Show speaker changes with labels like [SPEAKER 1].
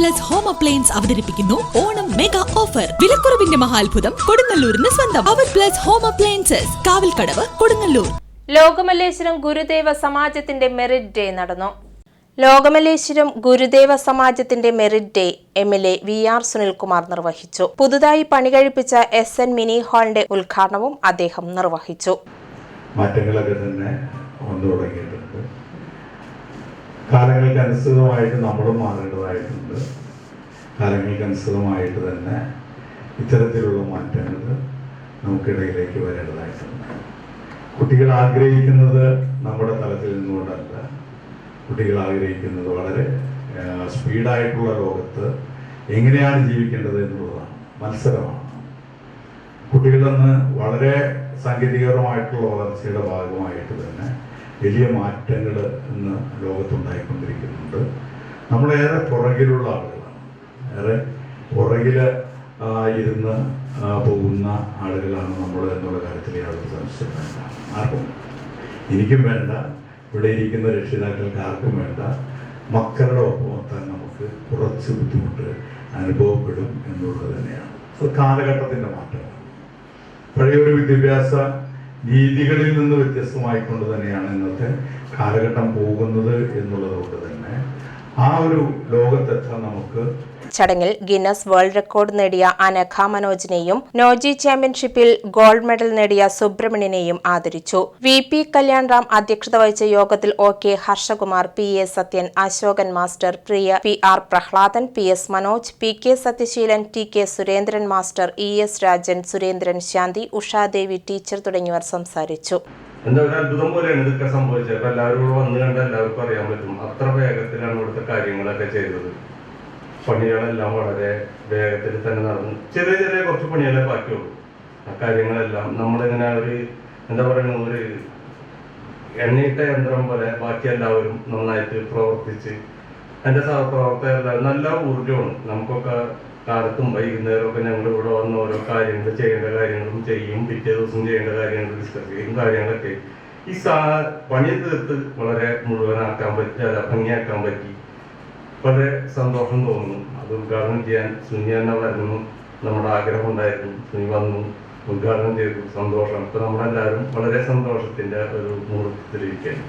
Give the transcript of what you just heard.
[SPEAKER 1] Plus home appliance അവതരിപ്പിക്കുന്നു. Onam mega offer വിലക്കുറവിന്റെ മഹാത്ഭുതം കൊടുങ്ങല്ലൂരിന് സ്വന്തം. അവർ plus home appliances Kavalkadavu Kodungallur.
[SPEAKER 2] Lokamalleswaram Gurudeva സമാജത്തിന്റെ merit day നടന്നു. Lokamalleswaram Gurudeva സമാജത്തിന്റെ merit day M L A V R Sunilkumar നിർവഹിച്ചു. പുതുതായി പണികഴിപ്പിച്ച എസ് എൻ മിനി ഹാളിന്റെ ഉദ്ഘാടനവും അദ്ദേഹം നിർവഹിച്ചു.
[SPEAKER 3] മാറ്റങ്ങളൊക്കെ തന്നെ വന്നു തുടങ്ങിയിട്ടുണ്ട്. കാലങ്ങൾക്ക് അനുസൃതമായിട്ട് നമ്മളും മാറേണ്ടതായിട്ടുണ്ട്. കാലങ്ങൾക്ക് അനുസൃതമായിട്ട് തന്നെ ഇത്തരത്തിലുള്ള മാറ്റങ്ങൾ നമുക്കിടയിലേക്ക് വരേണ്ടതായിട്ടുണ്ട്. കുട്ടികൾ ആഗ്രഹിക്കുന്നത് നമ്മുടെ തലത്തിൽ നിന്നുകൊണ്ടല്ല. കുട്ടികൾ ആഗ്രഹിക്കുന്നത് വളരെ സ്പീഡായിട്ടുള്ള ലോകത്ത് എങ്ങനെയാണ് ജീവിക്കേണ്ടത് എന്നുള്ളതാണ് മത്സരമാണ്. കുട്ടികളെന്ന് വളരെ സാങ്കേതികപരമായിട്ടുള്ള വളർച്ചയുടെ ഭാഗമായിട്ട് തന്നെ വലിയ മാറ്റങ്ങൾ ഇന്ന് ലോകത്തുണ്ടായിക്കൊണ്ടിരിക്കുന്നുണ്ട്. നമ്മളേറെ പുറകിലുള്ള ആളുകളാണ്. ഏറെ പുറകിൽ ഇരുന്ന് പോകുന്ന ആളുകളാണ് നമ്മൾ എന്നുള്ള കാര്യത്തിൽ യാതൊരു സംശയം വേണ്ട. ആർക്കും എനിക്കും വേണ്ട. ഇവിടെ ഇരിക്കുന്ന രക്ഷിതാക്കൾക്ക് ആർക്കും വേണ്ട. മക്കളുടെ ഒപ്പം എത്താൻ നമുക്ക് കുറച്ച് ബുദ്ധിമുട്ട് അനുഭവപ്പെടും എന്നുള്ളത് തന്നെയാണ്. അത് കാലഘട്ടത്തിന്റെ മാറ്റമാണ്. പഴയൊരു വിദ്യാഭ്യാസ രീതികളിൽ നിന്ന് വ്യത്യസ്തമായിക്കൊണ്ട് തന്നെയാണ് ഇന്നത്തെ കാലഘട്ടം പോകുന്നത് എന്നുള്ളത് കൊണ്ട് തന്നെ. ആ ഒരു ലോകത്തെത്താൻ നമുക്ക്
[SPEAKER 2] ചടങ്ങിൽ ഗിന്നസ് വേൾഡ് റെക്കോർഡ് നേടിയ അനഘ മനോജിനെയും നോജി ചാമ്പ്യൻഷിപ്പിൽ ഗോൾഡ് മെഡൽ നേടിയ സുബ്രഹ്മണ്യനെയും ആദരിച്ചു. വി പി കല്യാൺ റാം അധ്യക്ഷത വഹിച്ച യോഗത്തിൽ O K Harshakumar P A Sathyan Ashokan master Priya P R Prahladan P S Manoj P K Sathyasheelan T K Surendran master E S Rajan Surendran Shanthi Ushadevi teacher തുടങ്ങിയവർ സംസാരിച്ചു.
[SPEAKER 4] എന്താ ഒരു അത്ഭുതം പോലെയാണ് ഇതൊക്കെ സംഭവിച്ചത്. അപ്പൊ എല്ലാവരും കൂടെ വന്നു കണ്ട എല്ലാവർക്കും അറിയാൻ പറ്റും. അത്ര വേഗത്തിലാണ് ഇവിടുത്തെ കാര്യങ്ങളൊക്കെ ചെയ്തത്. പണികളെല്ലാം വളരെ വേഗത്തിൽ തന്നെ നടന്നു. ചെറിയ ചെറിയ കുറച്ച് പണികളെ ബാക്കിയുള്ളൂ. ആ കാര്യങ്ങളെല്ലാം നമ്മളിങ്ങനെ ഒരു എന്താ പറയുക ഒരു എണ്ണയിട്ട യന്ത്രം പോലെ ബാക്കി എല്ലാവരും നന്നായിട്ട് പ്രവർത്തിച്ച് എന്റെ സഹപ്രവർത്തകരെല്ലാം നല്ല ഊർജമാണ്. നമുക്കൊക്കെ കാലത്തും വൈകുന്നേരമൊക്കെ ഞങ്ങൾ ഇവിടെ വന്ന് ഓരോ കാര്യങ്ങൾ ചെയ്യേണ്ട കാര്യങ്ങളും ചെയ്യും. പിറ്റേ ദിവസം ചെയ്യേണ്ട കാര്യങ്ങൾ ഡിസ്കസ് ചെയ്യും. കാര്യങ്ങളൊക്കെ ഈ സാ പണി തീർത്ത് വളരെ മുഴുവനാക്കാൻ പറ്റി ഭംഗിയാക്കാൻ പറ്റി. വളരെ സന്തോഷം തോന്നുന്നു. അത് ഉദ്ഘാടനം ചെയ്യാൻ സുനി തന്നെ വരുന്നു നമ്മുടെ ആഗ്രഹം ഉണ്ടായിരുന്നു സുനി വന്നു ഉദ്ഘാടനം ചെയ്തു. സന്തോഷം. ഇപ്പൊ നമ്മളെല്ലാവരും വളരെ സന്തോഷത്തിന്റെ ഒരു മുഹൂർത്തത്തിലിരിക്കുകയാണ്.